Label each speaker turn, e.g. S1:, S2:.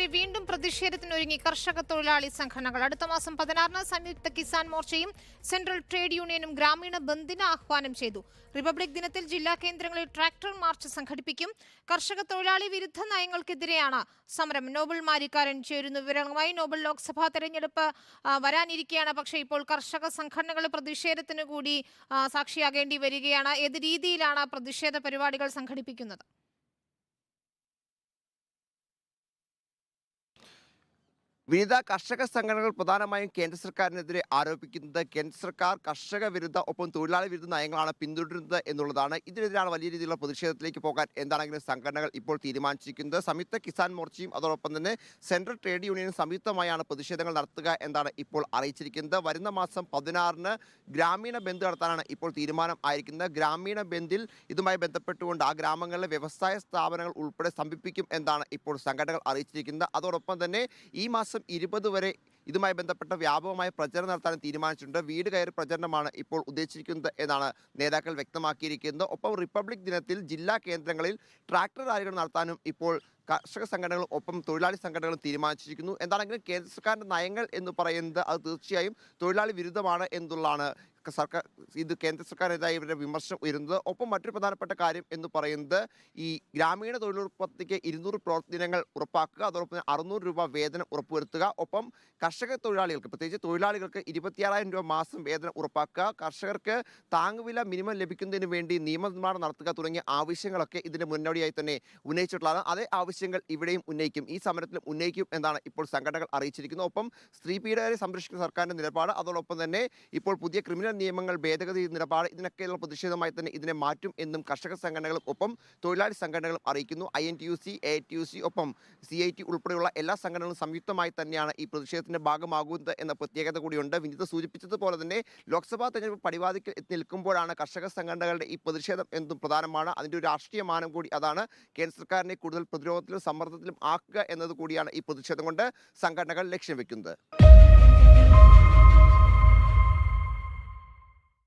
S1: സർക്കാരിനെതിരെ വീണ്ടും പ്രതിഷേധത്തിനൊരുങ്ങി. കർഷക തൊഴിലാളി സംഘടനകൾ അടുത്ത മാസം പതിനാറിന് സംയുക്ത കിസാൻ മോർച്ചയും സെൻട്രൽ ട്രേഡ് യൂണിയനും ഗ്രാമീണ ബന്ദിന് ആഹ്വാനം ചെയ്തു. റിപ്പബ്ലിക് ദിനത്തിൽ ജില്ലാ കേന്ദ്രങ്ങളിൽ ട്രാക്ടർ മാർച്ച് സംഘടിപ്പിക്കും. കർഷക തൊഴിലാളി വിരുദ്ധ നയങ്ങൾക്കെതിരെയാണ് സമരം. നോബൽ മാരിക്കാരൻ ചേരുന്നു വിവരങ്ങളുമായി നോബൽ ലോക്സഭാ തെരഞ്ഞെടുപ്പ് വരാനിരിക്കുകയാണ് പക്ഷേ ഇപ്പോൾ കർഷക സംഘടനകൾ പ്രതിഷേധത്തിന് കൂടി സാക്ഷിയാകേണ്ടി വരികയാണ്. ഏത് രീതിയിലാണ് പ്രതിഷേധ പരിപാടികൾ സംഘടിപ്പിക്കുന്നത്?
S2: വിവിധ കർഷക സംഘടനകൾ പ്രധാനമായും കേന്ദ്ര സർക്കാരിനെതിരെ ആരോപിക്കുന്നത് കേന്ദ്ര സർക്കാർ കർഷക വിരുദ്ധ ഒപ്പം തൊഴിലാളി വിരുദ്ധ നയങ്ങളാണ് പിന്തുടരുന്നത് എന്നുള്ളതാണ്. ഇതിനെതിരാണ് വലിയ രീതിയിലുള്ള പ്രതിഷേധത്തിലേക്ക് പോകാൻ എന്താണെങ്കിലും സംഘടനകൾ ഇപ്പോൾ തീരുമാനിച്ചിരിക്കുന്നത്. സംയുക്ത കിസാൻ മോർച്ചയും അതോടൊപ്പം തന്നെ സെൻട്രൽ ട്രേഡ് യൂണിയനും സംയുക്തമായാണ് പ്രതിഷേധങ്ങൾ നടത്തുക എന്നാണ് ഇപ്പോൾ അറിയിച്ചിരിക്കുന്നത്. വരുന്ന മാസം പതിനാറിന് ഗ്രാമീണ ബന്ദ് നടത്താനാണ് ഇപ്പോൾ തീരുമാനം ആയിരിക്കുന്നത്. ഗ്രാമീണ ബന്ദിൽ ഇതുമായി ബന്ധപ്പെട്ടുകൊണ്ട് ആ ഗ്രാമങ്ങളിലെ വ്യവസായ സ്ഥാപനങ്ങൾ ഉൾപ്പെടെ സ്തംഭിപ്പിക്കും എന്നാണ് ഇപ്പോൾ സംഘടനകൾ അറിയിച്ചിരിക്കുന്നത്. അതോടൊപ്പം തന്നെ ഈ മാസം ഇരുപത് വരെ ഇതുമായി ബന്ധപ്പെട്ട വ്യാപകമായ പ്രചരണം നടത്താൻ തീരുമാനിച്ചിട്ടുണ്ട്. വീട് കയറി പ്രചരണമാണ് ഇപ്പോൾ ഉദ്ദേശിച്ചിരിക്കുന്നത് എന്നാണ് നേതാക്കൾ വ്യക്തമാക്കിയിരിക്കുന്നത്. ഒപ്പം റിപ്പബ്ലിക് ദിനത്തിൽ ജില്ലാ കേന്ദ്രങ്ങളിൽ ട്രാക്ടർ റാലികൾ നടത്താനും ഇപ്പോൾ കർഷക സംഘടനകളും ഒപ്പം തൊഴിലാളി സംഘടനകളും തീരുമാനിച്ചിരിക്കുന്നു. എന്താണെങ്കിലും കേന്ദ്ര സർക്കാരിന്റെ നയങ്ങൾ എന്ന് പറയുന്നത് അത് തീർച്ചയായും തൊഴിലാളി വിരുദ്ധമാണ് എന്നുള്ളതാണ് സർക്കാർ ഇത് കേന്ദ്ര സർക്കാരിനെതിരായി ഇവരുടെ വിമർശനം ഉയരുന്നത്. ഒപ്പം മറ്റൊരു പ്രധാനപ്പെട്ട കാര്യം എന്ന് പറയുന്നത് ഈ ഗ്രാമീണ തൊഴിലുറപ്പത്തിക്ക് ഇരുന്നൂറ് പ്രവർത്തനങ്ങൾ ഉറപ്പാക്കുക അതോടൊപ്പം തന്നെ അറുന്നൂറ് രൂപ വേതനം ഉറപ്പുവരുത്തുക. ഒപ്പം കർഷക തൊഴിലാളികൾക്ക് പ്രത്യേകിച്ച് തൊഴിലാളികൾക്ക് ഇരുപത്തിയാറായിരം രൂപ മാസം വേതനം ഉറപ്പാക്കുക. കർഷകർക്ക് താങ്ങുവില മിനിമം ലഭിക്കുന്നതിന് വേണ്ടി നിയമനിർമ്മാണം നടത്തുക തുടങ്ങിയ ആവശ്യങ്ങളൊക്കെ ഇതിന് മുന്നോടിയായി തന്നെ ഉന്നയിച്ചിട്ടുള്ളതാണ്. അതേ ആവശ്യങ്ങൾ ഇവിടെയും ഉന്നയിക്കും. ഈ സമരത്തിലും ഉന്നയിക്കും എന്നാണ് ഇപ്പോൾ സംഘടനകൾ അറിയിച്ചിരിക്കുന്നത്. ഒപ്പം സ്ത്രീ പീഡകരെ സംരക്ഷിക്കുന്ന സർക്കാരിന്റെ നിലപാട് അതോടൊപ്പം തന്നെ ഇപ്പോൾ പുതിയ ക്രിമിനൽ നിയമങ്ങൾ ഭേദഗതി നിലപാട് ഇതിനൊക്കെയുള്ള പ്രതിഷേധമായി തന്നെ ഇതിനെ മാറ്റും എന്നും കർഷക സംഘടനകളും ഒപ്പം തൊഴിലാളി സംഘടനകളും അറിയിക്കുന്നു. I N T U C A T U C ഒപ്പം സി ഐ ടി ഉൾപ്പെടെയുള്ള എല്ലാ സംഘടനകളും സംയുക്തമായി തന്നെയാണ് ഈ പ്രതിഷേധത്തിന്റെ ഭാഗമാകുന്നത് എന്ന പ്രത്യേകത കൂടിയുണ്ട്. വിനിത സൂചിപ്പിച്ചതുപോലെ തന്നെ ലോക്സഭാ തെരഞ്ഞെടുപ്പ് പടിവാതിക്കൽ എത്തി നിൽക്കുമ്പോഴാണ് കർഷക സംഘടനകളുടെ ഈ പ്രതിഷേധം എന്തും പ്രധാനമാണ്. അതിന്റെ ഒരു രാഷ്ട്രീയ മാനം കൂടി അതാണ് കേന്ദ്ര സർക്കാരിനെ കൂടുതൽ പ്രതിരോധത്തിലും സമ്മർദ്ദത്തിലും ആക്കുക എന്നത് കൂടിയാണ് ഈ പ്രതിഷേധം കൊണ്ട് സംഘടനകൾ ലക്ഷ്യം വെക്കുന്നത്.